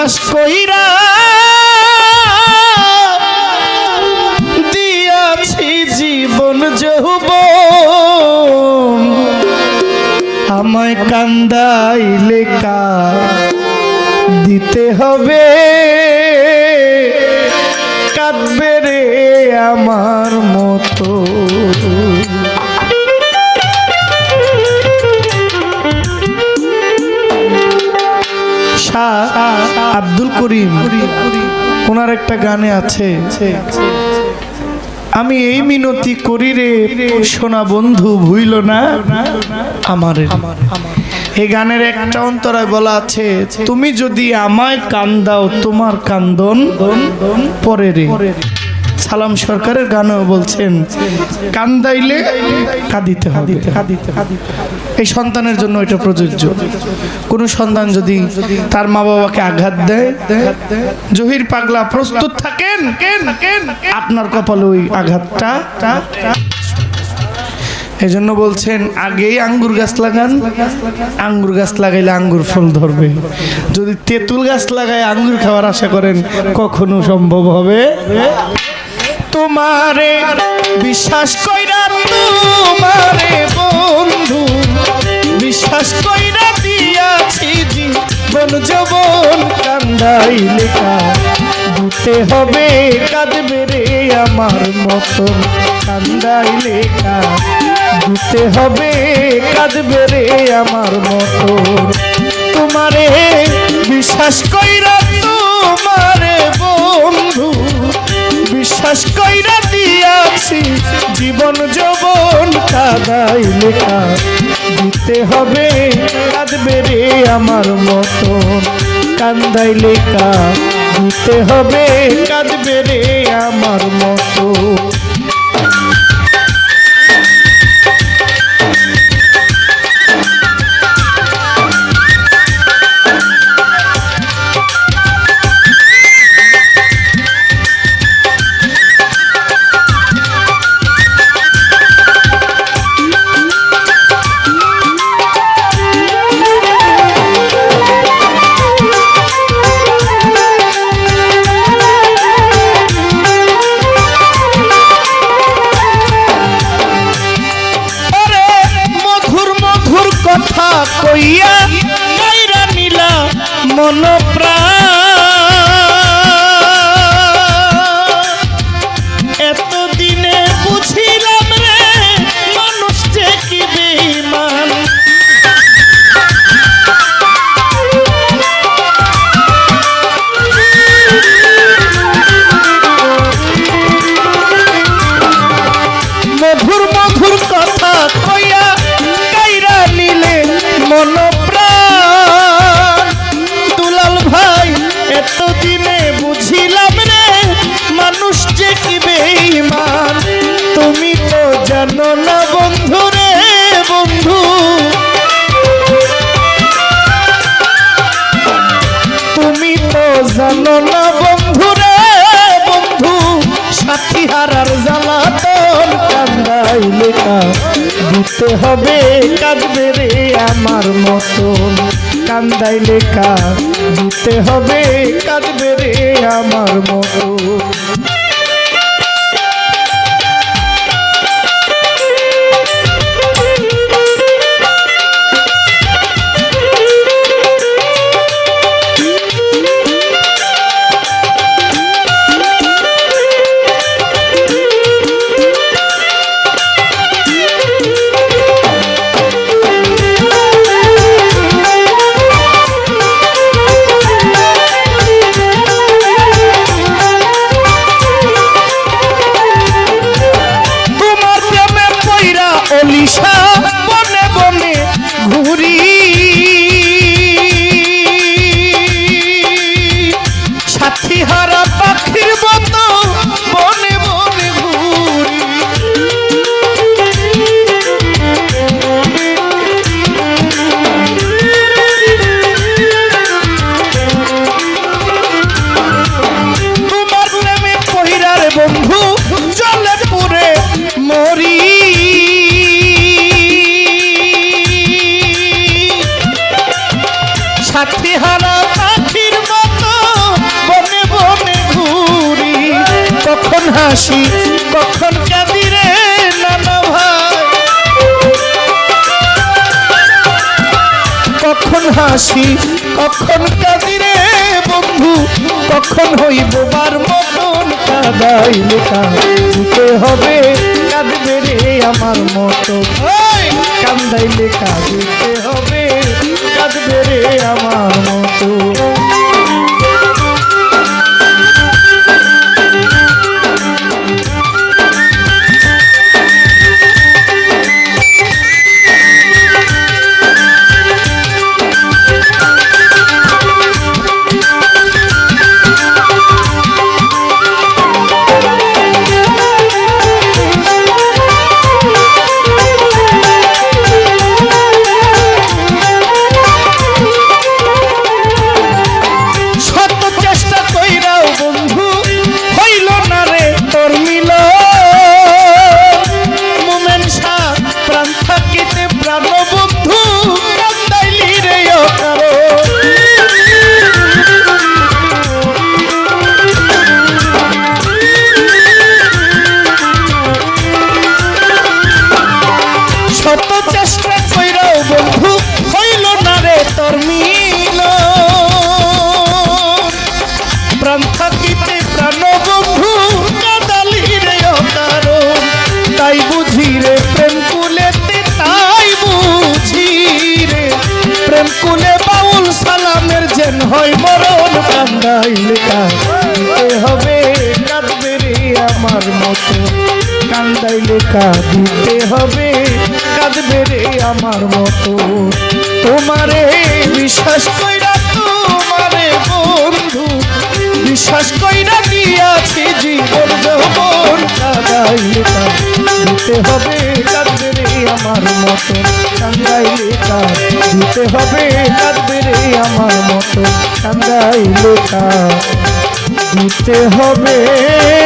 বিশ্বাস কইরা দিয়াছি জীবন যৌব আমায় কান্দাইলে কা দিতে হবে রে আমার মতো। শাহ আব্দুল করিম, ওনার একটা গানে আছে, আমি এই মিনতি করি রে, সোনা বন্ধু ভুইল না, আমার এই গানের একটা অন্তরায় বলা আছে, তুমি যদি আমায় কান দাও, তোমার কান্দন পরে রে। সালাম সরকারের গানেও বলছেন কান্দাইলে কাঁদিতে হবে। এই সন্তানের জন্য এটা প্রযোজ্য। কোনো সন্তান যদি তার মা বাবাকে আঘাত দেয়, জহির পাগলা প্রস্তুত থাকেন কেন কেন আপনার কপালে ওই আঘাতটা। এই জন্য বলছেন, আগেই আঙ্গুর গাছ লাগান, আঙ্গুর গাছ লাগাইলে আঙ্গুর ফল ধরবে। যদি তেঁতুল গাছ লাগায় আঙ্গুর খাওয়ার আশা করেন, কখনো সম্ভব হবে? তোমারে, বিশ্বাস কইরা তোমারে বন্ধু, বিশ্বাস কইরা দিয়াছি জীবন যবন কান্দাই লেখা। দিতে হবে, কাঁদবে রে আমার মতন কান্দাই লেখা। দিতে হবে, কাঁদবে রে আমার মতন তোমারে বিশ্বাস কইরা বিশ্বাস কইরা দিয়াছি, জীবন যৌবন কাদাই লেখা। দিতে হবে কাঁদবে রে আমার মতন কান্দাই লেখা, দিতে হবে কাঁদবে রে আমার মতো। মন এতদিনে জানো না বন্ধু রে বন্ধু? সাথী হারার জ্বালাতন কান্দাই লেখা। দিতে হবে, কাঁদবে রে আমার মতন। কান্দাই লেখা। দিতে হবে, কাঁদবে রে আমার মতন। হরপ হাসি, কখন কাঁদি রে নানা ভাই? কখন হাসি, কখন কাঁদি রে বন্ধু? কখন হইব বার মতন কাদাইলে কাঁদিতে হবে, কাঁদবে রে আমার মতো। কান্দাইলে কাঁদিতে হবে, কাঁদবে রে আমার মতো। আমার মতো। কান্দাইলে কাঁদিতে হবে, কাঁদবে রে আমার মতো। তোমারে বিশ্বাস কইরা তোমারে বন্ধু, বিশ্বাস কইরা দিয়াছি জীবন যৌবন। কাদাইলে দিতে হবে, কাঁদবে রে আমার মতো। কান্দাইলে দিতে হবে, কাঁদবে রে আমার মতো। কান্দাইলে দিতে হবে।